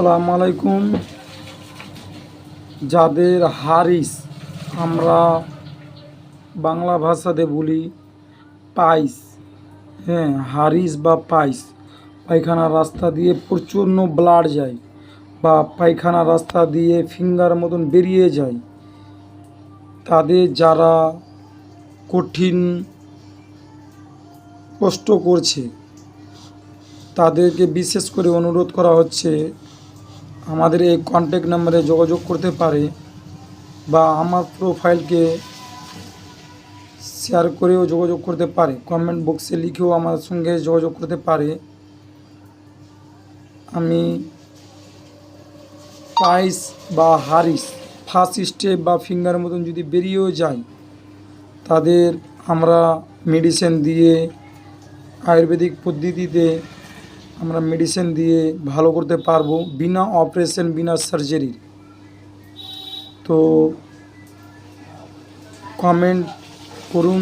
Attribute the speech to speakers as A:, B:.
A: আসসালামু আলাইকুম। যাদের হারিস আমরা বাংলা ভাষাতে বলি পাইস। হ্যাঁ হারিস বা পাইস। পায়খানা রাস্তা দিয়ে প্রচণ্ড ব্লাড যায় বা পায়খানা রাস্তা দিয়ে ফিঙ্গার মতন বেরিয়ে যায়। তাদের যারা কঠিন কষ্ট করছে, তাদেরকে বিশেষ করে অনুরোধ করা হচ্ছে আমাদের এই কন্ট্যাক্ট নাম্বারে যোগাযোগ করতে পারে বা আমার প্রোফাইলকে শেয়ার করেও যোগাযোগ করতে পারে। কমেন্ট বক্সে লিখেও আমার সঙ্গে যোগাযোগ করতে পারে। আমি পাইস বা হারিস ফার্স্ট স্টেপ বা ফিঙ্গার মতন যদি বেরিয়েও যায়, তাদের আমরা মেডিসিন দিয়ে আয়ুর্বেদিক পদ্ধতিতে আমরা মেডিসিন দিয়ে ভালো করতে পারব বিনা অপারেশন বিনা সার্জারি তো কমেন্ট করুন।